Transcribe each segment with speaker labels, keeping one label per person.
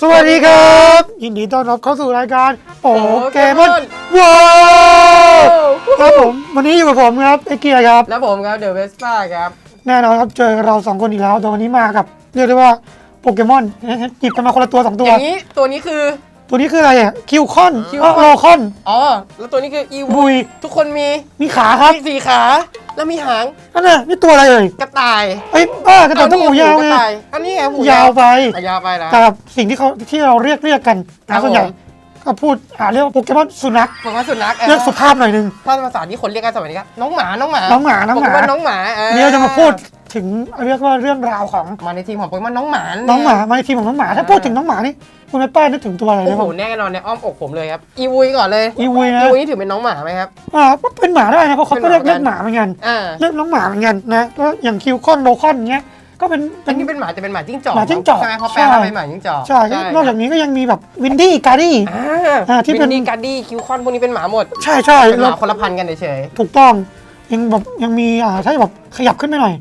Speaker 1: สวัสดีครับ ยินดีต้อนรับเข้าสู่รายการโปเกมอนว้าวครับผมวันนี้อยู่กับผมครับไอเกียร์ครับ
Speaker 2: แล้วผมครับเดอะเวสป้าครับ
Speaker 1: แน่นอนครับเจอเราสองคนอีกแล้วแต่วันนี้มากับ เรียกได้ว่าโปเกมอนหยิบกันมาคนละตัวสองตั
Speaker 2: อ
Speaker 1: ว
Speaker 2: ย่างนี้ตัวนี้คือ
Speaker 1: ตัวนี้คืออะไรอะคิวคอน
Speaker 2: คิวคอน
Speaker 1: โลคอน
Speaker 2: อ๋อ แล้วตัวนี้คืออี
Speaker 1: บุย
Speaker 2: ทุกคนมี
Speaker 1: มีขาครับ
Speaker 2: มีสี่ขา แล้วมีหาง
Speaker 1: อันน่ะนี่ตัวอะไรเอ่ย
Speaker 2: กระต่าย
Speaker 1: เอ้ยบ้ากระต่ายต้องหูยาว
Speaker 2: ก
Speaker 1: ไง
Speaker 2: ระต่ายอันนี้ไงหู
Speaker 1: ยาวไป
Speaker 2: อะยาวไปนะ
Speaker 1: แต่แบบสิ่งที่เขาที่เราเรียกเรียกกัน
Speaker 2: ครั
Speaker 1: นะ
Speaker 2: บ
Speaker 1: ส่วนใหญ่
Speaker 2: ผม
Speaker 1: ก็พูดอ่าเรียกว่าโปเกมอนสุนัข
Speaker 2: ผมว่าสุนัข
Speaker 1: เรียกสุภาพหน่อยนึง
Speaker 2: ถ้าภาษาที่คนเรียกกันสมัยนี้ก็น้องหมาน้องหมา
Speaker 1: น้องหมาน้องหมา
Speaker 2: โปเกมอนน้องหมาอ่
Speaker 1: วันนี้เราจะมาพูด ถึงเรียกว่าเรื่องราวของ
Speaker 2: มาในทีมของโปเกมอนน้องหมา
Speaker 1: น้องหมามาในทีมของน้องหมา ถ้าพูดถึงน้องหมานี่คุณแม่ป้านึกถึงตัวอะไร
Speaker 2: โอ้
Speaker 1: ได้
Speaker 2: โห
Speaker 1: บ้าง
Speaker 2: แน่นอนในอ้อมอกผมเลยครับ อีวุยก่อนเลย
Speaker 1: อีวีนะ
Speaker 2: อีวุยนี่ถือเป็นน้องหมาไหมครับ
Speaker 1: อ่าก็เป็นหมาได้นะเพราะเขาก็เรียก
Speaker 2: เป็น
Speaker 1: เรียก
Speaker 2: ห
Speaker 1: ห
Speaker 2: มา
Speaker 1: มาเหมือนกัน
Speaker 2: อ่า
Speaker 1: เรียกน้องหมาเหมือนกันนะก็อย่างคิวคอนโลคอนเงี้ยก็เป็นเป็
Speaker 2: อั
Speaker 1: น
Speaker 2: น นี้เป็นหมาจะเป็นหมาจิ้งจอก
Speaker 1: หมาจิ้งจอก
Speaker 2: ใช่ไหมเขาแปล
Speaker 1: ใช่
Speaker 2: ว่าเป็นหมาจิ้งจอก
Speaker 1: ใช่ก็นอกจากนี้ก็ยังมีแบบวินดี้การ์ดี้
Speaker 2: อ่า
Speaker 1: อ่าที่เป็น
Speaker 2: วินนี่การ์ดี้คิวคอนพวกนี้เป็นหมาหมด
Speaker 1: ใช่ใช่
Speaker 2: เป็นห
Speaker 1: แล้ว
Speaker 2: มาคนละพันธุ์กันเฉย
Speaker 1: ถูกต้องยังแบบยังมีอ่าถ้าแบบขยับขึ้นไปหน่อย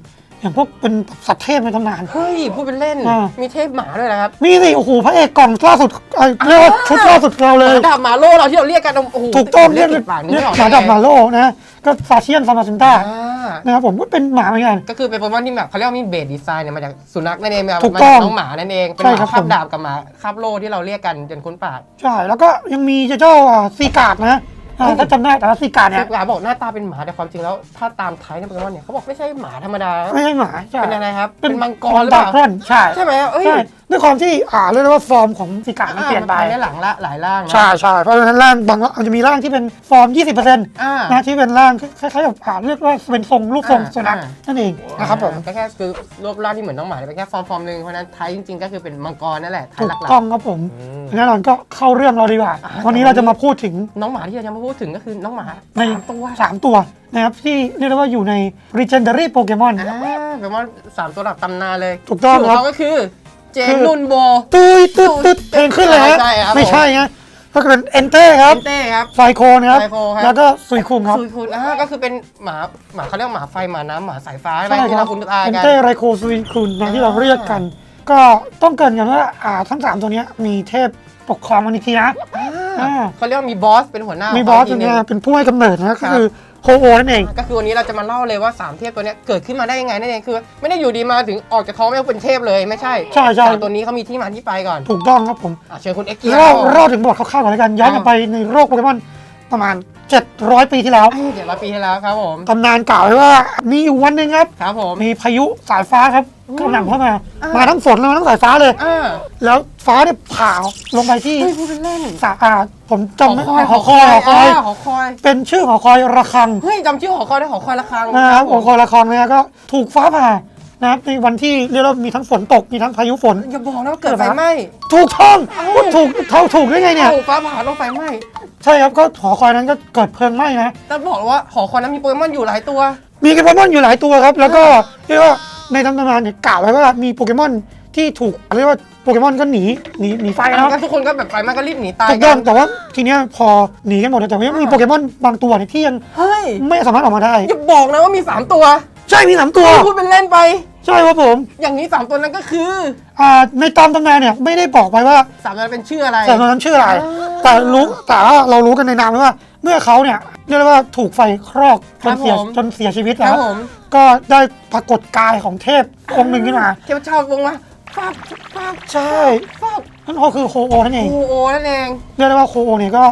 Speaker 1: อย่างพวกเป็นสัตว์เทพในตำนาน
Speaker 2: ๆเฮ้ยพูดเป็นเล่น
Speaker 1: อ่า
Speaker 2: มีเทพหมาด้วยนะครับ
Speaker 1: มีสิโอ้โหพระเอกกล่องล่าสุดเอ่อเรียกว่าชุดล่าสุดเราเลย
Speaker 2: ดาบหมาโล่เราที่เราเรียกกันโอ้โห
Speaker 1: ถูกต้อง
Speaker 2: เรี
Speaker 1: เรี
Speaker 2: ย
Speaker 1: ย
Speaker 2: ก
Speaker 1: ก
Speaker 2: ติดปากนึก
Speaker 1: เรียก
Speaker 2: ไม่ออก
Speaker 1: หมาดับหมาโลนะก็ซาเชียนซามาซินต้า
Speaker 2: อ่า
Speaker 1: นะครับผมก็เป็นหมาเหมือนกัน
Speaker 2: ก็คือเป็นโปเกมอนที่แบบเขาเรียกว่ามีเบสดีไซน์เนี่ยมาจากสุนัขนั่นเองมา
Speaker 1: ถูก
Speaker 2: มา
Speaker 1: ต้
Speaker 2: จา
Speaker 1: อง
Speaker 2: กน้องหมานั่นเองเป็นห
Speaker 1: ใช่
Speaker 2: มา
Speaker 1: ครับ
Speaker 2: คา
Speaker 1: ผ
Speaker 2: บ
Speaker 1: ม
Speaker 2: ดาบกับหมาคาบโล่ที่เราเรียกกันจนคุ้นปาก
Speaker 1: ใช่แล้วก็ยังมีเจ้าอ่าซีการ์ดนะ อ่า
Speaker 2: เฮ้ย
Speaker 1: ถ้าจำได้แต่ว่าซีการ์ดเนี่ย
Speaker 2: หมาบอกหน้าตาเป็นหมาแต่ความจริงแล้ว ถ้าตามไทยในโปเกมอนเนี่ยเขาบอกไม่ใช่หมาธรรมดา
Speaker 1: ไม่ใช่หมาใช่
Speaker 2: เป็นอะไรครับ เป็นมังกรหรือ
Speaker 1: ดา
Speaker 2: เป
Speaker 1: ก
Speaker 2: ล่า
Speaker 1: ร่อนใช่
Speaker 2: ใช่ไหมเอ้ย
Speaker 1: ใช่ ด้วยความที่อ่าเรียกได้ว่าฟอร์มของซีการ์ดมันเปลี่ยนไป
Speaker 2: อ่ามัในหลังละหลายร่างนะ
Speaker 1: ใช่ใช่เพราะฉะนั้นร่างบางมันจะมีร่างที่เป็นฟอร์ม 20%นะ
Speaker 2: อ่า
Speaker 1: ที่เป็นร่างคล้ายๆกับอ่าเรียกว่าเป็นทรงรูปทรง
Speaker 2: อ่า
Speaker 1: สุนัข
Speaker 2: อ่า
Speaker 1: นั่นเองนะครับผม
Speaker 2: ก็แค่คือรูปร่างที่เหมือนน้องหมาเป็นแค่ฟอร์มฟอร์มหนึ่งเพราะฉะนั้นไทยจริงๆ ก็คือเป็นมังกรนั่นแหละไทย
Speaker 1: ถูก
Speaker 2: หลัก
Speaker 1: ต้องครับผม
Speaker 2: ๆอืม
Speaker 1: แน่นอนก็เข้าเรื่องเราดีกว่า
Speaker 2: อ่า
Speaker 1: วันนี้เราจะมาพูดถึง
Speaker 2: น้องหมาที่เราจะมาพูดถึงก็คือน้องหมา
Speaker 1: ใน
Speaker 2: สามตัว
Speaker 1: สามตัวนะครับที่เรียกได้ว่าอยู่ใน Legendary Pokemon
Speaker 2: อ่าแปลว่าสามตัวหลักตำนานเลย
Speaker 1: ถูกต้อง
Speaker 2: ชื่
Speaker 1: ครับ
Speaker 2: เขาก็คือ เจ
Speaker 1: คื
Speaker 2: น
Speaker 1: อ
Speaker 2: นุนโบ
Speaker 1: ตุยตึ๊ดตึ๊ดเพลงขึ้นเลยฮะ
Speaker 2: ใช่ครับ
Speaker 1: ไม่ใช่ฮะก็คือเป็นเอนเต้ครับ
Speaker 2: เต้ครับ
Speaker 1: ไฟโคนครับ
Speaker 2: ไซโคครับ
Speaker 1: แล้วก็ซุยคุงครับ
Speaker 2: ซุยคุณอ่าก็คือเป็นหมาหมาเขาเรียกหมาไฟหมาน้ำหมาสายฟ้าใช่ไหม
Speaker 1: ใช่
Speaker 2: ที่
Speaker 1: ครั
Speaker 2: เรา
Speaker 1: บ
Speaker 2: คุ้นตา
Speaker 1: เอน
Speaker 2: กัน
Speaker 1: เต้ไรโคซุยคุงนะที่เราเรียกกัน ก็ต้องเกรินกันว่าอ่าทั้งสามตัวเนี้ยมีเทพปกครองมันอีกทีนะ
Speaker 2: อ่า
Speaker 1: อ่า
Speaker 2: เขาเรียกว่ามีบอสเป็นหัวหน้า
Speaker 1: มี
Speaker 2: ขง
Speaker 1: บอส
Speaker 2: เขา
Speaker 1: ตัว
Speaker 2: กทีห
Speaker 1: เนี้ย
Speaker 2: ง
Speaker 1: เป็นผู้ให้กำเนิดนะก็คือ โฮโอนั่นเอง
Speaker 2: ก็คือวันนี้เราจะมาเล่าเลยว่าสามเทพตัวเนี้ยเกิดขึ้นมาได้ยังไงนั่นเองคือ ไม่ได้อยู่ดีมาถึงออกจากท้องไม่เป็นเทพเลยไม่ใช่
Speaker 1: ใช่ใช่
Speaker 2: สามตัวนี้เขามีที่มาที่ไปก่อน
Speaker 1: ถูกต้องครับผม
Speaker 2: อะเชิญคุณเอ็กซ์
Speaker 1: เราเราถึงบอกคร่าวๆก่อนแล้วกันย้อนกลับไปในโลกโปเกมอนประมาณ 700 ปีที่แล้ว
Speaker 2: เจ็ดร้อยปีที่แล้วครับผม
Speaker 1: ตำนานกล่าวไว้ว่ามีอยู่วันหนึ่งครับ
Speaker 2: ครับผม
Speaker 1: มีพายุสายฟ้าครับ กระหน่ำเข้ามา
Speaker 2: อ่าม
Speaker 1: มาทั้งฝนแล้วมาทั้งสายฟ้าเลย
Speaker 2: อ่า
Speaker 1: แล้วฟ้าเนี่ยผ่าลงไปที่
Speaker 2: เฮ้ยพูดเป็นเล่น
Speaker 1: สาอาผมจำไม่
Speaker 2: หอคอย
Speaker 1: หอคอยหอคอยา
Speaker 2: หอคอย
Speaker 1: เป็นชื่อหอคอยระฆัง
Speaker 2: เฮ้ยจำชื่อหอคอยได้หอคอยละครัง
Speaker 1: นะครับห
Speaker 2: ผ
Speaker 1: อ
Speaker 2: ม
Speaker 1: คอยระฆังเนี่ยก็ถูกฟ้าผ่านะครับในวันที่เรียกว่ามีทั้งฝนตกมีทั้งพายุฝน
Speaker 2: อย่าบอกนะว่าเกิดไฟไหม้
Speaker 1: ถูกต้องพูดถูกเท่าถูกได้ไงเนี่ย
Speaker 2: โอ้ฟ้าผ่าต้องไฟไหม้
Speaker 1: ใช่ครับก็หอคอยนั้นก็เกิดเพลิงไหม้นะ
Speaker 2: แต่บอกเลยว่าหอคอยนั้นมีโปเกมอนอยู่หลายตัว
Speaker 1: มีโปเกมอนอยู่หลายตัวครับ แล้วก็เรียกว่า ในตำนานเนี่ยกล่าวไว้ว่ามีโปเกมอนที่ถูกเรียกว่าโปเกมอนก็หนีหนีหนีไฟเนาะ
Speaker 2: แล้วทุกคนก็แบบไฟไหม้ก็รีบหนีตาย
Speaker 1: ถูก
Speaker 2: กั
Speaker 1: ต้องแต่ว่าทีเนี้ยพอหนีกันหมดเนี่ยแต่ว่ายังมีโปเกมอนบางตัวเนี่ยที่ยัง
Speaker 2: เฮ้ย
Speaker 1: ไม่สามารถออกมาได้
Speaker 2: อย่าบอกนะว่ามีสามตัว
Speaker 1: ใช่มีสามตัว
Speaker 2: พูดเป็นเล่นไป
Speaker 1: ใช่ครับผม
Speaker 2: อย่างนี้สามตัวนั้นก็คือ
Speaker 1: อ่าในตามตำนานเนี่ยไม่ได้บอกไปว่า
Speaker 2: สามตัวนั้นเป็นชื่ออะไร
Speaker 1: สามตัวนั้นชื่ออะไร
Speaker 2: อ่า
Speaker 1: แต่รู้แต่ว่าเรารู้กันในนามไว้ว่า เมื่อเขาเนี่ยเรียกได้ว่าถูกไฟคลอกจนเสียจนเสียชีวิต
Speaker 2: ค
Speaker 1: แล้
Speaker 2: รับ
Speaker 1: ว
Speaker 2: ผม
Speaker 1: ก็ได้ปรากฏกายของเทพองค์หนึ่งขึ้นมา
Speaker 2: เทพเจ้าวงมาฟาบฟาบ
Speaker 1: ใช่
Speaker 2: ฟาบ
Speaker 1: นั่นก็คือโฮโอนั่นเอง
Speaker 2: โอโอนั่นเอง
Speaker 1: เรียกได้ว่าโคโอเนี่ยก็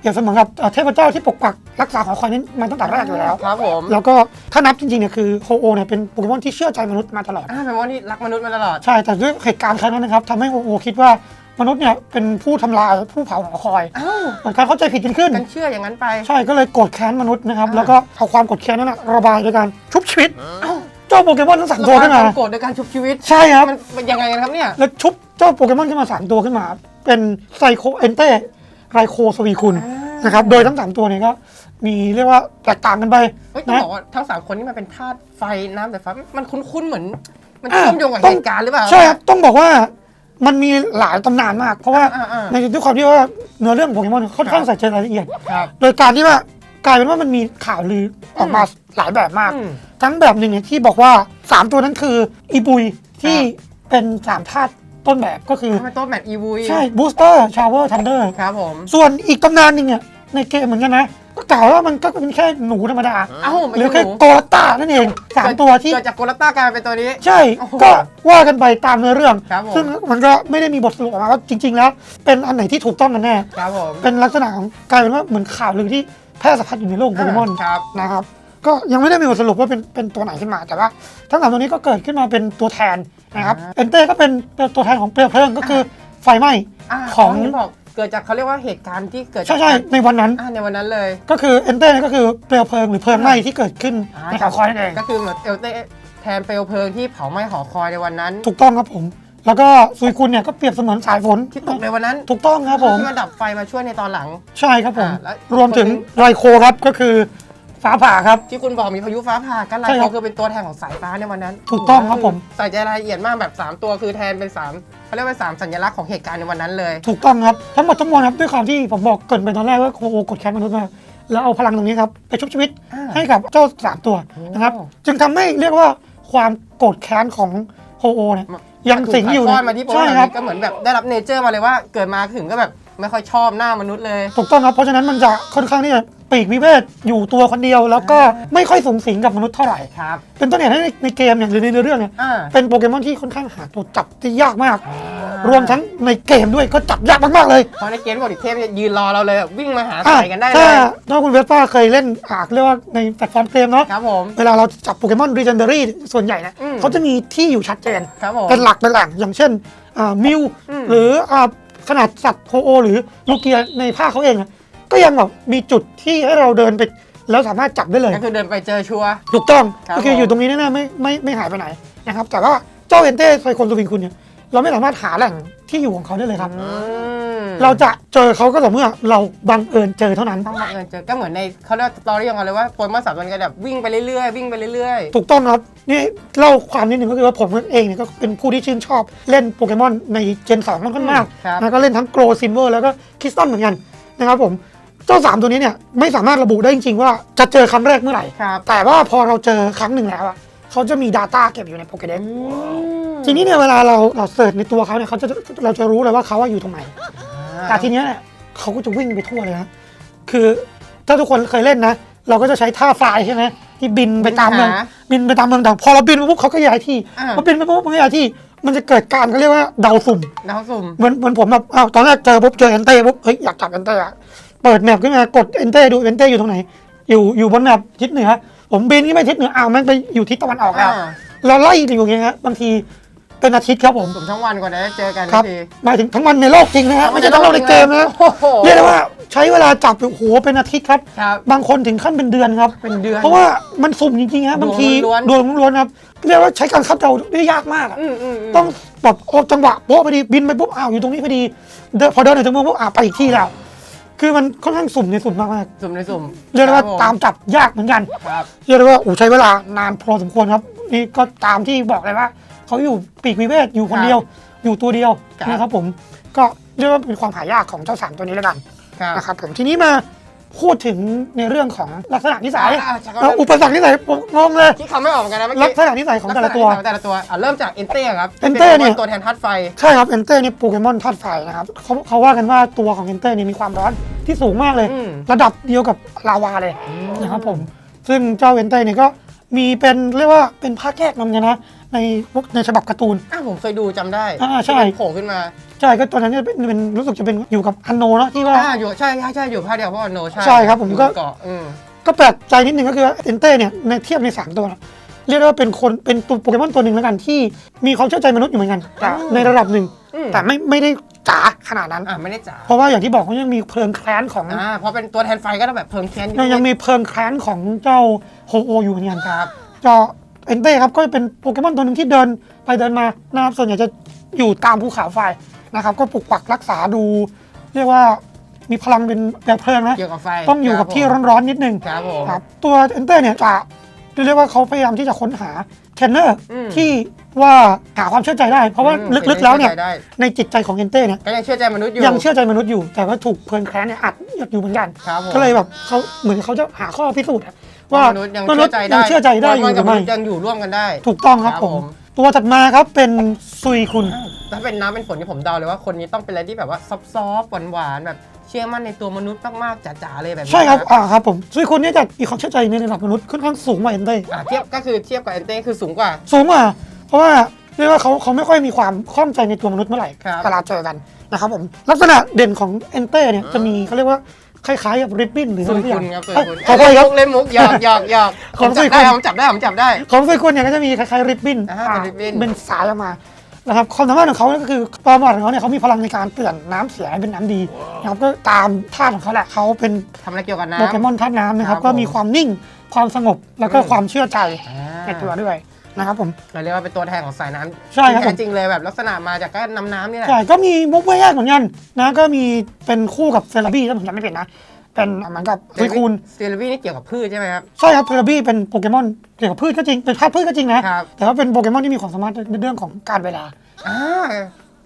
Speaker 1: เปรียบเสมือนกับเอ่อเทพเจ้าที่ปกปักรักษาหอคอยนี้มาตั้งแต่แรกอยู่แล้ว
Speaker 2: ครับผม
Speaker 1: แล้วก็ถ้านับจริงๆเนี่ยคือโคโอเนี่ยเป็นโปเกมอนที่เชื่อใจมนุษย์มาตลอด
Speaker 2: อ่าเป็นว่าที่รักมนุษย์มาตลอด
Speaker 1: ใช่ แต่ด้วยเหตุการณ์ครั้งนั้นนะครับทำให้โคโอคิดว่า มนุษย์เนี่ยเป็นผู้ทำลายผู้เผาหอคอย
Speaker 2: อ้าว
Speaker 1: เกิดการเข้าใจผิดกันขึ้น
Speaker 2: กันเชื่ออย่างนั้นไป
Speaker 1: ใช่ก็เลยโกรธแค้นมนุษย์นะครับ
Speaker 2: อ่า
Speaker 1: แล้วก็เอาความโกรธแค้นนั้นนะระบายโดยการชุบชีวิตเจ้าโปเกมอนทั้งสามตัวขึ้นมา
Speaker 2: แล้วก็โกรธโดยการชุบชีวิต
Speaker 1: ใช่ครับ
Speaker 2: มันเป็นยังไงกันครับเนี่ย
Speaker 1: แล้วชุบเจ้าโปเกมอนขึ้นมาสามตัวขึ้นมา เป็นไซโคเอนเต้ไรโคสวีคุณ
Speaker 2: อ่าน
Speaker 1: นะครับโดยทั้งสามตัวเนี่ยก็มีเรียกว่าแตกต่างกันไป
Speaker 2: เฮ้ยต้อง
Speaker 1: นะ
Speaker 2: บอกว่าทั้งสามคนนี่มันเป็นธาตุไฟน้ำแต่ฟ้ามันคุ้นๆเหมือน มัน
Speaker 1: อ่า
Speaker 2: เชื่อมโยงกับ
Speaker 1: ต้
Speaker 2: เห
Speaker 1: อง
Speaker 2: ตุการณ์หรือเปล่า
Speaker 1: ใช่ครับต้องบอกว่า มันมีหลายตำนานมาก เพราะว่า
Speaker 2: อ่าอ่า
Speaker 1: ในด้วยความที่ว่าเนื้อเรื่องโปเกมอนค่อนข้างใส่ใจรายละเอียด
Speaker 2: ครับ
Speaker 1: โดยการที่ว่ากลายเป็นว่ามันมีข่าวลือออกมาหลายแบบมาก
Speaker 2: อืม
Speaker 1: ทั้งแบบหนึ่งเนี่ยที่บอกว่า 3 ตัวนั้นคืออีบุยที่เป็นสามธาตุต้นแบบก็คือ
Speaker 2: ทำไมตัวแมทอีวู
Speaker 1: ใช่บูสเตอร์ชาวเวอร์ทันเดอร์
Speaker 2: ครับผม
Speaker 1: ส่วนอีกตำนานหนึ่งเนี่ยในเกมเหมือนกันนะ ก็กล่าวว่ามันก็เป็นแค่หนูธรรมดา
Speaker 2: เอ้าไม่
Speaker 1: หรือ
Speaker 2: ใช่
Speaker 1: แค่
Speaker 2: หนู
Speaker 1: โกลาต้านั่นเองสามตัวที่
Speaker 2: เกิดจากโกลาต้ากลายเป็นตัวนี้
Speaker 1: ใช่
Speaker 2: โอ้โห
Speaker 1: ก็ว่ากันไปตามเนื้อเรื่อง
Speaker 2: ครับผม
Speaker 1: ซึ่งมันก็ไม่ได้มีบทสรุปออกมาว่าจริง ๆ แล้ว เป็นอันไหนที่ถูกต้องกันแน่
Speaker 2: ครับผม
Speaker 1: เป็นลักษณะของกลายเป็นว่าเหมือนข่าวลือที่แพร่สะพัดอยู่ในโลกโปเกมอน
Speaker 2: ครับ
Speaker 1: นะครับ ก็ยังไม่ได้มีบทสรุปว่าเป็นเป็นตัวไหนขึ้นมา แต่ว่า ทั้งสามตัวนี้ก็เกิดขึ้นมาเป็นตัวแทนนะครับ
Speaker 2: อ่า
Speaker 1: เอนเต้ก็เป็นตัวแทนของเปลวเพลิงก็คือไฟไหม้าของ
Speaker 2: ที่บอก เกิดจากเขาเรียกว่าเหตุการณ์ที่เกิดจาก
Speaker 1: ใช่ใช่ในวันนั้น
Speaker 2: อ่าในวันนั้นเลย
Speaker 1: ก็คือเอนเต้ก็คือเปลวเพลิงหรือเพลิงไหม้ที่เกิดขึ้นในเขาคอยนั่นเอง
Speaker 2: ก็คือเหมือนเอลเต้แทนเปลวเพลิงที่เผาไหม้หอคอยในวันนั้น
Speaker 1: ถูกต้องครับผม แล้วก็ซุยคุณเนี่ยก็เปรียบเสมือนสายฝน
Speaker 2: ที่ตกในวันนั้น
Speaker 1: ถูกต้องครับผม
Speaker 2: ที่มันดับไฟมาช่วยในตอนหลัง
Speaker 1: ใช่ครับผม
Speaker 2: อ่าแล้ว
Speaker 1: รวมถึงไรโคครับก็คือ ฟ้าผ่าครับ
Speaker 2: ที่คุณบอกมีพายุฟ้าผ่ากันไล
Speaker 1: ใช่ครับ
Speaker 2: เขาคือเป็นตัวแทนของสายฟ้าในวันนั้น
Speaker 1: ถูกต้องครับผม
Speaker 2: ใส่ใจรายละเอียดมากแบบ 3 ตัวคือแทนเป็น3เขาเรียกว่าสามสัญลักษณ์ของเหตุการณ์ในวันนั้นเลย
Speaker 1: ถูกต้องครับทั้งหมดทั้งมวลครับด้วยความที่ผมบอกเกรินไปตอนแรกว่าโคโอกดแค้นมนุษย์มาแล้วเอาพลังตรงนี้ครับไปชุบชีวิต
Speaker 2: อ่า
Speaker 1: ให้กับเจ้าสามตัวนะครับ
Speaker 2: โอ้
Speaker 1: จึงทำให้เรียกว่าความโกรธแค้นของโฮโอเนี่ยยังสิงอยู่
Speaker 2: ถูกถ่าทอดมาที่โปร
Speaker 1: ใช่
Speaker 2: แกรม
Speaker 1: ครับ
Speaker 2: นี้ก็เหมือนแบบได้รับเนเจอร์มาเลยว่าเกิดมาถึงก็แบบ ไม่ค่อยชอบหน้ามนุษย์เลย
Speaker 1: ถูกต้องครับ เพราะฉะนั้นมันจะค่อนข้างที่จะปีกวิเวกอยู่ตัวคนเดียว แล้วก็ไม่ค่อยสูงสิงกับมนุษย์เท่าไหร่
Speaker 2: ครับ
Speaker 1: เป็นต้นเหตุให้ในในเกมเนี่ยหรือในเนื้อเรื่องเนี่ย
Speaker 2: อ่า
Speaker 1: เป็นโปเกมอนที่ค่อนข้างหาตัวจับที่ยากมาก รวมทั้งในเกมด้วยก็จับยากมากๆเลย
Speaker 2: เพราะในเกมบอกดิเทพเนี่ยยืนรอเราเลยแบบวิ่งมาหา
Speaker 1: อะ
Speaker 2: ใส่กันได้เล
Speaker 1: ถ้ายถ้าคุณเวสป้าเคยเล่นอ่าเรียกว่าในแพลตฟอร์มเกมเนาะ
Speaker 2: ครับผม
Speaker 1: เวลาเราจับโปเกมอนรีเจนเดอรี่ส่วนใหญ่เนี่ย
Speaker 2: อืม
Speaker 1: เขาจะมีที่อยู่ชัดเจน
Speaker 2: ครับผม
Speaker 1: เป็นหลักเป็นแหล่งอย่างเช่นอ่ามิว
Speaker 2: อืม
Speaker 1: หรืออ่า ขนาดสัตว์โฮโอ หรือลูเกียในภาคเขาเองอะก็ยังแบบมีจุดที่ให้เราเดินไป แล้วสามารถจับได้เลย
Speaker 2: ก็คือเดินไปเจอชัวร์
Speaker 1: ถูกต้อง
Speaker 2: ครับ
Speaker 1: ก็คือ
Speaker 2: ผม
Speaker 1: อยู่ตรงนี้แน่ๆไม่ไม่ไม่หายไปไหนนะครับแต่ว่าเจ้าเอนเต้ไซโคนสวิงคุณเนี่ย เราไม่สามารถหาแหล่งที่อยู่ของเขาได้เลยครับ
Speaker 2: อืม
Speaker 1: เราจะเจอเขาก็ต่อเมื่อเราบังเอิญเจอเท่านั้น
Speaker 2: ต้องบังเอิญเจอก็เหมือนในเขาเรียกสตอรี่ของเราเลยว่าโปรมาสามตัวนี้ก็แบบวิ่งไปเรื่อยๆวิ่งไปเรื่อย
Speaker 1: ถูกต้องครับนี่เล่าความนิดหนึ่งก็คือว่าผมเองเนี่ยก็เป็นผู้ที่ชื่นชอบเล่นโปเกมอนในเจน2ค่อนข้างมาก
Speaker 2: ครับ
Speaker 1: แล้วก็เล่นทั้งโกลซินเวอร์แล้วก็คริสตัลเหมือนกันนะครับผมเจ้าสามตัวนี้เนี่ยไม่สามารถระบุได้จริงๆว่าจะเจอครั้งแรกเมื่อไหร่
Speaker 2: ๆครับ
Speaker 1: แต่ว่าพอเราเจอครั้งหนึ่งแล้วอะ เขาจะมี Data เก็บอยู่ในโปเกเด็กทีนี้เนี่ยเวลาเราเราเสิร์ชในตัวเขาเนี่ยเขาจะเราจะรู้เลยว่าเขาว่าอยู่ตรงไหน แต่ทีเนี้ยเนี่ยเขาก็จะวิ่งไปทั่วเลยนะ คือถ้าทุกคนเคยเล่นนะ เราก็จะใช้ท่าฟลายใช่ไหมที่บินไปตามเมือง
Speaker 2: หา
Speaker 1: บินไปตามเมืองต่างพอเราบินไปปุ๊บเขาก็ย้ายที่
Speaker 2: อ่า
Speaker 1: พอบินไปปุ๊บมันก็ย้ายที่มันจะเกิดการเขาเรียกว่าเดาสุ่ม
Speaker 2: ดาวสุ่ม
Speaker 1: เหมือนเหมือนผมแบบอ้าวตอนแรกเจอปุ๊บเจอเอนเต้ปุ๊บเฮ้ยอยากจับเอนเต้อะเปิดแมปขึ้นมากดเอนเต้ดูเอนเต้อยู่ตรงไหน อยู่อยู่บนแมปทิศเหนือ ผมบินขึ้นไปทิศเหนืออ้าวแม่งไปอยู่ทิศตะวันออกแล้ว
Speaker 2: อ่า
Speaker 1: เราไล่อยู่อย่างเงี้ยฮะบางทีเป็นอาทิตย์ครับผม
Speaker 2: สุ่มทั้งวันกว่าจะได้เจอกัน
Speaker 1: ครับ
Speaker 2: ที
Speaker 1: หมายถึงทั้งวันในโลกจริงนะฮะไม่ใช่ทั้งโลกในเกมนะ
Speaker 2: โอ้โห
Speaker 1: เรียกได้ว่าใช้เวลาจับโอ้โหเป็นอาทิตย์ครับ
Speaker 2: ครับ
Speaker 1: บางคนถึงขั้นเป็นเดือนครับ
Speaker 2: เป็นเดือน
Speaker 1: เพราะว่ามันสุ่มจริงๆฮะบางที
Speaker 2: ดวงล้วนๆ
Speaker 1: ดวงล้วนๆครับเรียกว่าใช้การคาดเดาได้ยากมากอะ
Speaker 2: อืมอืมม
Speaker 1: ต้องแบบโอ้จังหวะโป๊ะพอดีบินไปปุ๊บอ้าวอยู่ตรงนี้พอดีเดินพอเดินถึงเมืองปุ๊บอ้าวไปอีกที่แล้ว คือมันค่อนข้างสุ่มในสุ่มมาก
Speaker 2: สุ่มในสุ่ม
Speaker 1: ๆเรียกได้ว่า
Speaker 2: คบผ
Speaker 1: ตามจับยากเหมือนกัน
Speaker 2: ครับ
Speaker 1: เรียกได้ว่าโอ้ใช้เวลานานพอสมควรครับ นี่ก็ตามที่บอกเลยว่าเขาอยู่ปีกวิเวกอยู่คนเดียว อยู่ตัวเดียว
Speaker 2: ครับ
Speaker 1: นะครับผมก็เรียกว่าเป็นความหายากของเจ้าสามตัวนี้แล้วกัน
Speaker 2: ครับ
Speaker 1: นะครับผมทีนี้มา พูดถึงในเรื่องของลักษณะนิสัย
Speaker 2: อ่าใช่ครับ
Speaker 1: แล้วอุปสรรคนิสัยผมงงเลย
Speaker 2: คิดคำไม่ออกเหมือนกันนะเมื่อ
Speaker 1: ลัก
Speaker 2: กี้
Speaker 1: ษณะนิสัยของแต่ละตัว
Speaker 2: กษณนิสัยของแต่ละตัวอะเริ่มจากเอนเต้ครับ
Speaker 1: เอนเต้เนี่ย
Speaker 2: ตัวแทนธาตุไฟ
Speaker 1: ใช่ครับเอนเต้เนี่ยโปเกมอนธาตุไฟนะครับเขาเขาว่ากันว่าตัวของเอนเต้เนี่ยมีความร้อนที่สูงมากเลย
Speaker 2: อืม
Speaker 1: ระดับเดียวกับลาวาเลยนะครับผม ซึ่งเจ้าเอนเต้เนี่ยก็มีเป็นเรียกว่าเป็นภาคแยกนำกันนะในพวกในฉบับการ์ตูน
Speaker 2: อะผมเคยดูจำได้
Speaker 1: อ่าใช่
Speaker 2: ที่มันโผล่ขึ้นมา
Speaker 1: ใช่ก็ตอนนั้นเนี่ยเป็นเป็นรู้สึกจะเป็นอยู่กับอันโนเนอะที่ว่า
Speaker 2: อ่าอยู่ใช่ใช่ใช่อยู่ภาคเดียวเพราะว่าโนใช่
Speaker 1: ใช่ครับผมก็
Speaker 2: อยู่นเกาะอืม
Speaker 1: ก็แปลกใจนิดนึงก็คือเอนเต้เนี่ยในเทียบในสามตัวนะเรียกได้ว่าเป็นคนเป็นตัวโปเกมอนตัวหนึ่งแล้วกันที่มีความเชื่อใจมนุษย์อยู่เหมือนกันแต่ในระดับหนึ่ง
Speaker 2: อืม
Speaker 1: แต่ไม่ไม่ได้จ๋าขนาดนั้น
Speaker 2: อะไม่ได้จ๋า
Speaker 1: เพราะว่าอย่างที่บอกว่ายังมีเพลิงแคลนของ
Speaker 2: อ่าเพราะเป็นตัวแทนไฟก็ต้องแบบเพิ่มแค้น
Speaker 1: ยังยังมีเพลิงแคลนของเจ้าโฮโออยู่เหมือนกัน
Speaker 2: ครับ
Speaker 1: เจ้าเอนเต้ครับก็เป็นโปเกมอนตัวหนึ่งที่เดินไปเดินมานะครับส่วนใหญ่จะอยู่ตามภูเขาไฟ นะครับ ก็ปกปักรักษาดู เรียกว่ามีพลังเป็นแบบเพลิงนะ
Speaker 2: เกี่ยวกับไฟ
Speaker 1: ต้องอยู่กับที่ร้อนๆนิดนึง
Speaker 2: ครับผม
Speaker 1: ครับตัวเอนเต้เนี่ยจะเรียกว่าเขาพยายามที่จะค้นหาเทรนเนอร์
Speaker 2: อืม
Speaker 1: ที่ว่าหาความเชื่อใจได้ เพราะว่า
Speaker 2: อืม
Speaker 1: ลึกๆแล้วเนี่ย
Speaker 2: ชื่อใจได้
Speaker 1: ในจิตใจของเอนเต้เนี่ย
Speaker 2: ก็ยังเชื่อใจมนุษย์อยู่
Speaker 1: ยังเชื่อใจมนุษย์อยู่ แต่ว่าถูกเพลิงแคลนเนี่ยอัดอยู่เหมือนกัน
Speaker 2: ครับผม
Speaker 1: ก็เลยแบบเขาเหมือนเขาจะหาข้อพิสูจน์อะว่า
Speaker 2: ว่ามนุษย์ยังเชื่อใจได้
Speaker 1: ยังเชื่อใจได้อยู่
Speaker 2: ว่า
Speaker 1: ห
Speaker 2: กั
Speaker 1: รื
Speaker 2: บ
Speaker 1: อ
Speaker 2: ม
Speaker 1: ไม่
Speaker 2: นุษย์ยังอยู่ร่วมกันได้
Speaker 1: ถูกต้องครับ
Speaker 2: ครับ
Speaker 1: ผม
Speaker 2: ผม
Speaker 1: ตัวถัดมาครับเป็นซุยคุณ
Speaker 2: ถ้าเป็นน้ำเป็นฝนนี่ผมเดาเลยว่าคนนี้ต้องเป็นอะไรที่แบบว่าซอฟต์ๆหวานๆแบบเชื่อมั่นในตัวมนุษย์มากๆจ๋าๆเลยแบบนี้
Speaker 1: ใช่ครับ
Speaker 2: นะ
Speaker 1: อ่าครับผมซุยคุณเนี่ยจะมีความเชื่อใจในระดับมนุษย์ค่อนข้างสูงกว่าเอนเต้
Speaker 2: อะเทียบก็คือเทียบกับเอนเต้คือสูงกว่า
Speaker 1: สูงกว่า เพราะว่าเรียกว่าเขาเขาไม่ค่อยมีความคล่องใจในตัวมนุษย์เมื่อไหร่
Speaker 2: ครับ
Speaker 1: เวลาเจอกันนะครับผมลักษณะเด่นของเอนเต้เนี่ย
Speaker 2: อืม
Speaker 1: จะมีเขาเรียกว่า คล้ายๆกับริบบิ้นหรือ
Speaker 2: สุ
Speaker 1: อะไร
Speaker 2: ย
Speaker 1: สักอ
Speaker 2: คุ
Speaker 1: ย่าง
Speaker 2: ณครับสุย
Speaker 1: เอ้ย
Speaker 2: คุณ
Speaker 1: ขอโทษครับ
Speaker 2: เล่นมุกหยอกหยอกหยอก
Speaker 1: ของ
Speaker 2: ผม
Speaker 1: สุ
Speaker 2: จั
Speaker 1: ย
Speaker 2: บ
Speaker 1: คุณ
Speaker 2: ได้ผมจับได้ผมจับได้
Speaker 1: ของซุยคุณเนี่ยก็จะมีคล้ายๆริบบิ้น
Speaker 2: อ่าเป็นริบบิ้น
Speaker 1: เป็นสายออกมานะครับความสามารถของเขาเนี่ยก็คือความสามารถของเขาเนี่ยเขามีพลังในการเปลี่ยนน้ำเสียให้เป็นน้ำดีนะครับก็ตามธาตุของเขาแหละเขาเป็น
Speaker 2: ทำอะไรเกี่ยวกับ
Speaker 1: โปเกม
Speaker 2: น้ำ
Speaker 1: อนธาตุน้ำนะครับ
Speaker 2: ครับ
Speaker 1: ก็มีความนิ่งความสงบแล้วก็
Speaker 2: อืม
Speaker 1: ความเชื่อใจ
Speaker 2: อ่า
Speaker 1: ในตัวด้วย นะครับผม
Speaker 2: เราเรียกว่าเป็นตัวแทนของสายน้ำ
Speaker 1: ใช่ครับผม
Speaker 2: แท้จริงเลยแบบลักษณะมาจากการนำน้ำนี่แหละ
Speaker 1: ใช่ก็มีมุกไม่ยากเหมือนกันนะก็มีเป็นคู่กับเซราบี้ถ้าผมจำไม่ผิดนะ เป็นเหมือนกับซุยคูน
Speaker 2: สเตลวีนี่เกี่ยวกับพืชใช่ไหมครับ
Speaker 1: ใช่ครับเซราบี้เป็นโปเกมอนเกี่ยวกับพืชก็จริงเป็นธาตุพืชก็จริงนะครับ แต่ว่าเป็นโปเกมอนที่มีความสามารถในเรื่องของการเวลา
Speaker 2: อ่า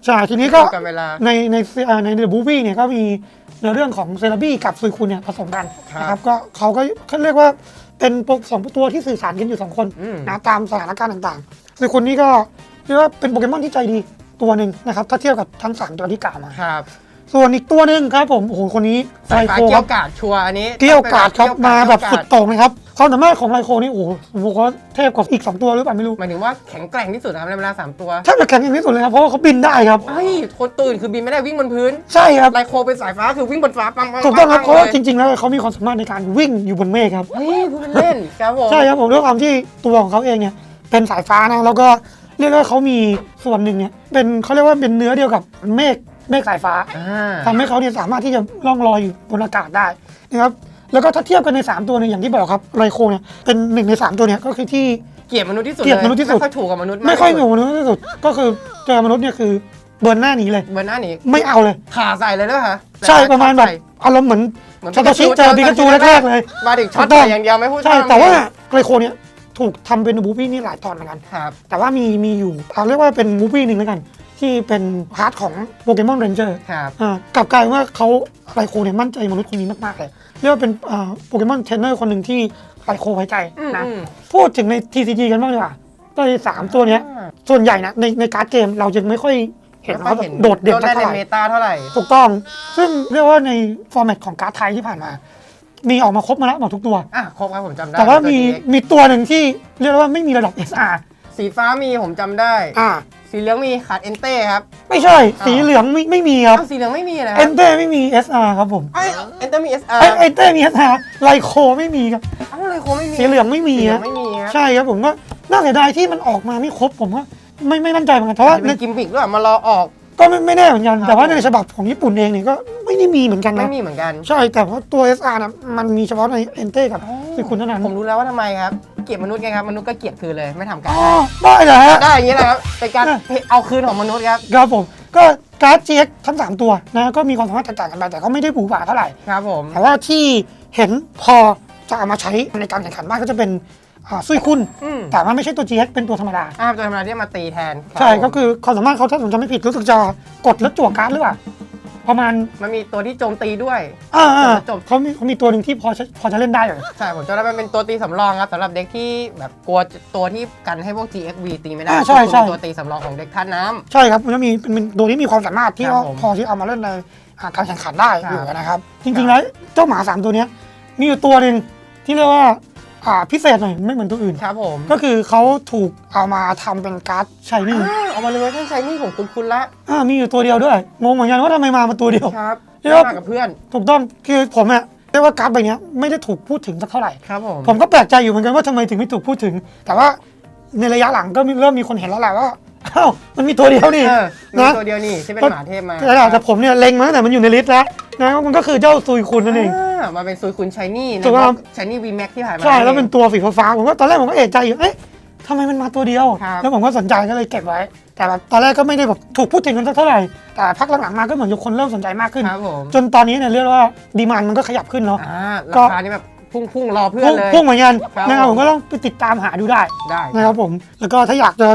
Speaker 1: ใช่ทีนี้ก็
Speaker 2: เกี่ยวกับเวลา
Speaker 1: ในในเอ่อในเดอะบูฟี่เนี่ยก็มีในเรื่องของเซราบี้กับซุยคูนเนี่ยผสมกัน
Speaker 2: ครับ
Speaker 1: นะครับก็เขาก็เขาเรียกว่า เป็นโปรสองตัวที่สื่อสารกันอยู่สองคน
Speaker 2: อืม
Speaker 1: นะตามสถานการณ์ต่างๆซุยคูนนี่ก็เรียกว่าเป็นโปเกมอนที่ใจดีตัวหนึ่งนะครับถ้าเทียบกับทั้งสามตัวที่กล่าวมา
Speaker 2: ครับ
Speaker 1: ส่วนอีกตัวหนึ่งครับผมโอ้โหคนนี้
Speaker 2: สายฟ้า
Speaker 1: โค
Speaker 2: เกี่
Speaker 1: ค
Speaker 2: ย
Speaker 1: รั
Speaker 2: ว
Speaker 1: บ
Speaker 2: กาดชัวร์อันนี้
Speaker 1: เกี่ยวกาดครับ
Speaker 2: เกี่ยว
Speaker 1: มาแบบ
Speaker 2: เกี่ยวก
Speaker 1: สุดโต่งเลยครับความสามารถของไลโคนี่โอ้โหผมบอกว่าเทพกว่าอีกสองตัวหรือเปล่าไม่รู้
Speaker 2: หมายถึงว่าแข็งแกร่งที่สุดนะครับในเวลาสามตัว
Speaker 1: แทบจะแข็งอย่างที่สุดเลยครับเพราะว่าเขาบินได้ครับ
Speaker 2: เฮ้ยคนตื่นคือบินไม่ได้วิ่งบนพื้น
Speaker 1: ใช่ครับ
Speaker 2: ไลโคเป็นสายฟ้าคือวิ่งบนฟ้าปังปัง
Speaker 1: ถูกต้องครับ
Speaker 2: ปั
Speaker 1: เพราะว่า
Speaker 2: ลย
Speaker 1: จริง ๆ แล้วเขามีความสามารถในการวิ่งอยู่บนเมฆครับ
Speaker 2: เฮ้ยพูดเป็นเล่นครับผม
Speaker 1: ใช่ครับผมด้วยความที่ตัวของเขาเองเนี่ยเป็นสายฟ้านะแล้วก็เรียกว่าเขามีส่วนหนึ่งเนี่ยเป็นเขาเรียกว่าเป็นเนื้อเดียวกับเมฆ เมฆสายฟ้า
Speaker 2: อ่า
Speaker 1: ทำให้เขาเนี่ยสามารถที่จะล่องลอยอยู่บนอากาศได้นะครับแล้วก็ถ้าเทียบกันใน 3 ตัวเนี่ยอย่างที่บอกครับไรโคเนี่ยเป็นหนึ่งใน 3 ตัวเนี่ยก็คือที่
Speaker 2: เกลียดมนุษย์ที่สุด
Speaker 1: เกลียดมนุษย์ที่สุด
Speaker 2: ไม่ค่อยถูกกับมนุษย์าก
Speaker 1: ไม่ค่อยห
Speaker 2: ที่
Speaker 1: นูมนุษย์ที่สุด ก็คือเจอมนุษย์เนี่ยคือเบิร์นหน้าหนีเลย
Speaker 2: เบอร์หน้านี้
Speaker 1: ไม่เอาเลย
Speaker 2: ขาใส่เลยด้วยคะ
Speaker 1: ใช่ประมาณแบบอารมณ์เหมือน
Speaker 2: เหมือน
Speaker 1: ซาโตชิเจอปิกาจูแรกๆเลย
Speaker 2: มาถึงช็อต
Speaker 1: ถูกต้อง
Speaker 2: ใส่อย่างเดียวไม่พูด
Speaker 1: ใช่
Speaker 2: พร่ำ
Speaker 1: แต่ว่า
Speaker 2: เลย
Speaker 1: ไรโคเนี่ยถูกทำเป็นบูฟี่นี่หลายตอนเหมือนกัน
Speaker 2: ครับ
Speaker 1: แต่ว่ามีมีอยู่เราเรียกว่าเป็นมูฟวี่หนึ่งแล้วกัน ที่เป็นพาร์ทของโปเกมอนเรนเจอร์
Speaker 2: ครับ
Speaker 1: กลับกลายเป็นว่าเขาไลโคเนี่ยมั่นใจมนุษย์คนนี้มาก ๆ เลย เรียกว่าเป็นโปเกมอนเทรนเนอร์คนหนึ่งที่ไลโคไว้ใจ
Speaker 2: อืม
Speaker 1: นะ
Speaker 2: อืม
Speaker 1: พูดถึงใน TCG กันบ้างดีกว่าก็ในสามตัวเนี้ย
Speaker 2: อ่า
Speaker 1: ส่วนใหญ่นะในในการ์ดเกมเรายังไม่ค่อยเห็น
Speaker 2: ไม่
Speaker 1: เขา
Speaker 2: ค่อย
Speaker 1: แบบโดดเด่น
Speaker 2: ได้
Speaker 1: เท่า
Speaker 2: ใน
Speaker 1: ไหร่
Speaker 2: เมตาเท่าไหร่
Speaker 1: ถูกต้อง ซึ่งเรียกว่าในฟอร์แมตของการ์ดไทยที่ผ่านมา มีออกมาครบมาแล้วหมดทุกตัว
Speaker 2: อะครบครับผมจำได้
Speaker 1: แต่ว่ามี
Speaker 2: ตัว DX
Speaker 1: มีตัวหนึ่งที่เรียกว่าไม่มีระดับ SR
Speaker 2: สีฟ้ามีผมจำได้
Speaker 1: อ่า
Speaker 2: สีเหลืองมีขาดเอนเต้ครับ
Speaker 1: ไม่ใช่
Speaker 2: อ้าว
Speaker 1: สีเหลืองไม่ไม่มีครับ
Speaker 2: อ้าวสีเหลืองไม่มีนะค
Speaker 1: เอ
Speaker 2: รับ
Speaker 1: นเต้ไม่มี SR ครับผม
Speaker 2: ไอยเอนเต้มีเอสอาร์
Speaker 1: เอ้ยเอนเต้มี SR ไลโคไม่มีครับ
Speaker 2: อ้าวอะไรโคไม่มี
Speaker 1: สีเหลืองไม่มี
Speaker 2: สีเหลือ
Speaker 1: ฮะ
Speaker 2: งไม่มีครับ
Speaker 1: ใช่ครับผมก็น่าเสียดายที่มันออกมาไม่ครบผมก็ไม่ไม่มั่นใจเหมือนกันเพราะว่า
Speaker 2: อาจจะเป็นกิมมิกด้วยมารอออก
Speaker 1: ก็ไม่ไม่แน่เหมือนกัน
Speaker 2: ครับ
Speaker 1: แต่ว่าในฉบับของญี่ปุ่นเองเนี่ยก็ไม่ได้มีเหมือนกัน
Speaker 2: ไม่
Speaker 1: นะ
Speaker 2: มีเหมือนกัน
Speaker 1: ใช่แต่ว่าตัว SR นะมันมีเฉพาะในเอนเต้กับสิคุณเท่านั้น
Speaker 2: ผมรู้แล้วว่าทำไมครับ เกลียดมนุษย์ไงครับมนุษย์ก็เกลียดคืนเลยไม่ทำการ
Speaker 1: อ๋อได้เหรอฮะ
Speaker 2: ได้อย่างนี้แหละครับเป็นการ
Speaker 1: เนี่ย
Speaker 2: เอาคืนของมนุษย์ครับ
Speaker 1: ครับผม ก็การ์ด GX ทั้ง 3 ตัวนะก็มีความสามารถแตกต่างกันไปแต่ก็ไม่ได้บูบาเท่าไหร่
Speaker 2: ครับผม
Speaker 1: แต่ว่าที่เห็นพอจะเอามาใช้ในการแข่งขันมากก็จะเป็นอ่าซุยคุณ
Speaker 2: อืม
Speaker 1: แต่ว่าไม่ใช่ตัว GX เป็นตัวธรรมดา
Speaker 2: อ่าตัวธรรมดาที่มาตีแทนรับ
Speaker 1: ใช่
Speaker 2: ผม
Speaker 1: ก็คือความสามารถเขาถ้าผมจำไม่ผิดรู้สึกจะกดแล้วจั่วการ์ดหรือเปล่า ประมาณ
Speaker 2: มันมีตัวที่โจมตีด้วย
Speaker 1: อ่าอ่า
Speaker 2: จบ
Speaker 1: เขามีเขามีตัวหนึ่งที่พอจะพอจะเล่นได้อยู่
Speaker 2: ใช่ผมจำได้มันเป็นตัวตีสำรองครับสำหรับเด็กที่แบบกลัวตัวที่กันให้พวก GXV ตีไม่ได้
Speaker 1: อ่าใช่ใช่
Speaker 2: คือตัวตีสำรองของเด็กท่านน้ำ
Speaker 1: ใช่ครับมันจะมีเป็นเป็นตัวที่มีความสามารถที่
Speaker 2: ครับ
Speaker 1: ว่า
Speaker 2: ผม
Speaker 1: พอที่เอามาเล่นในอ่าการแข่งขันได้
Speaker 2: ครับ
Speaker 1: อยู่นะครับ จริงๆแล้วเจ้าหมาสามตัวเนี้ยมีอยู่ตัวหนึ่งที่เรียกว่าอ่า พิเศษหน่อยไม่เหมือนตัวอื่น
Speaker 2: ครับผม
Speaker 1: ก็คือเขาถูกเอามาทำเป็นการ์ดชายนี่
Speaker 2: อ้าวเอามาเลยท่านใช้นี่ผมคุ้นๆละ
Speaker 1: อ่ามีอยู่ตัวเดียวด้วยงงเหมือนกันว่าทำไมมามาตัวเดียว
Speaker 2: ครับ
Speaker 1: เรียกว่า
Speaker 2: มากับเพื่อน
Speaker 1: ถูกต้องคือผมอะเรียกว่าการ์ดใบเนี้ยไม่ได้ถูกพูดถึงสักเท่าไหร่
Speaker 2: ครับผม
Speaker 1: ผมก็แปลกใจอยู่เหมือนกันว่าทำไมถึงไม่ถูกพูดถึง แต่ว่าในระยะหลังก็มีเริ่มมีคนเห็นแล้วแหละว่าอ้าวมันมีตัวเดียวนี่
Speaker 2: เออมี
Speaker 1: นะ
Speaker 2: ตัวเดียวนี่ที่เป็นหมาเทพมา
Speaker 1: แต่แต่ผมเนี่ยเล็งมาตั้งแต่มันอยู่ในลิสต์แล้ว นะมันก็คือเจ้าซุยคุณนั่นเอง
Speaker 2: อ่ามาเป็นซุยคุณชายนี่
Speaker 1: ถูกครับ
Speaker 2: ชายนี่วีแม็กที่ผ่านมา
Speaker 1: ใช่แล้วเป็นตัวสีฟ้าๆผมก็ตอนแรกผมก็เอะใจอยู่เอ๊ะทำไมมันมาตัวเดียว
Speaker 2: ครับ
Speaker 1: แล้วผมก็สนใจก็เลยเก็บไว้ แต่แบบตอนแรกก็ไม่ได้แบบถูกพูดถึงกันสักเท่าไหร่แต่พักหลังๆมาก็เหมือนมีคนเริ่มสนใจมากขึ้น
Speaker 2: ครับผม
Speaker 1: จนตอนนี้เนี่ยเรียกว่าดีมานมันก็ขยับขึ้นเนาะ
Speaker 2: อ่า
Speaker 1: ก็
Speaker 2: ราคานี่แบบพุ่งพุ่งๆรอเพื่อน
Speaker 1: พุ่ง
Speaker 2: เลย
Speaker 1: พุ่งเหมือนกัน
Speaker 2: ครับ
Speaker 1: นะครับ
Speaker 2: ผ
Speaker 1: ผม มก็ต้องไปติดตามหาดูได้
Speaker 2: ได้
Speaker 1: นะครับผม แล้วก็ถ้าอยากจะ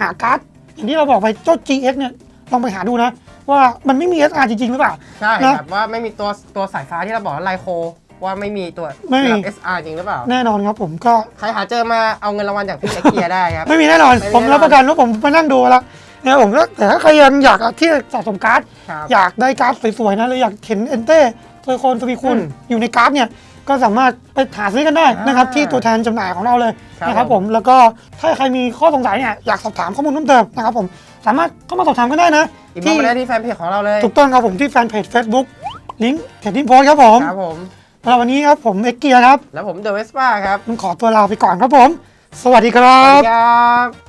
Speaker 1: หาการ์ดอย่างที่เราบอกไปเจ้า GX เนี่ยลองไปหาดูนะ ว่ามันไม่มี SR จริงๆหรือเปล่า
Speaker 2: ใช่
Speaker 1: นะ
Speaker 2: แบบว่าไม่มีตัวตัวสายฟ้าที่เราบอกว่าไลโคว่าไม่มีตัว
Speaker 1: ไม่มี
Speaker 2: ระดับ SR จริงหรือเปล่า
Speaker 1: แน่นอนครับผมก็
Speaker 2: ใครหาเจอมาเอาเงินรางวัลจากพี่เอ็กเกียได้ครับ
Speaker 1: ไม่มีแน่นอน
Speaker 2: ไม่มี
Speaker 1: ผม
Speaker 2: แน่นอน
Speaker 1: รับประกันว่าผมไปนั่งดูแล้วนะครับผมแล้วแต่ถ้าใครยังอยากที่สะสมการ์ด
Speaker 2: ครับ
Speaker 1: อยากได้การ์ดสวยๆนะหรืออยากเห็นเอนเต้เทอร์โคนทวีคุณ
Speaker 2: อืม
Speaker 1: อยู่ในการ์ดเนี่ย ก็สามารถไปหาซื้อกันได้
Speaker 2: อ่าน
Speaker 1: นะครับที่ตัวแทนจำหน่ายของเราเลย
Speaker 2: ครับ
Speaker 1: นะครับผมแล้วก็ถ้าใครมีข้อสงสัยเนี่ยอยากสอบถามข้อมูลเพิ่มเติมนะครับผมสามารถเข้ามาสอบถามกันได้นะ
Speaker 2: อินบ็อกซ์มาได้ที่แฟนเพจของเราเลย
Speaker 1: ถูกต้องครับผมที่แฟนเพจ Facebook ลิงก์เทรดดิ้งโพสครับผม
Speaker 2: ครับผม
Speaker 1: สำหรับวันนี้ครับผมเอ็กเกียร์ครับ
Speaker 2: แล้วผมเดอะเวสป้าครับ
Speaker 1: ผมขอตัวลาไปก่อนครับผม สวัสดีครั
Speaker 2: สวัส
Speaker 1: บ
Speaker 2: ดีครับ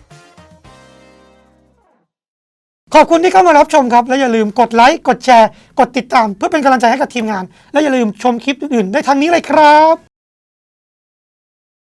Speaker 1: ขอบคุณที่เข้ามารับชมครับ และอย่าลืมกดไลค์ กดแชร์ กดติดตาม เพื่อเป็นกำลังใจให้กับทีมงาน และอย่าลืมชมคลิปอื่นๆได้ทางนี้เลยครับ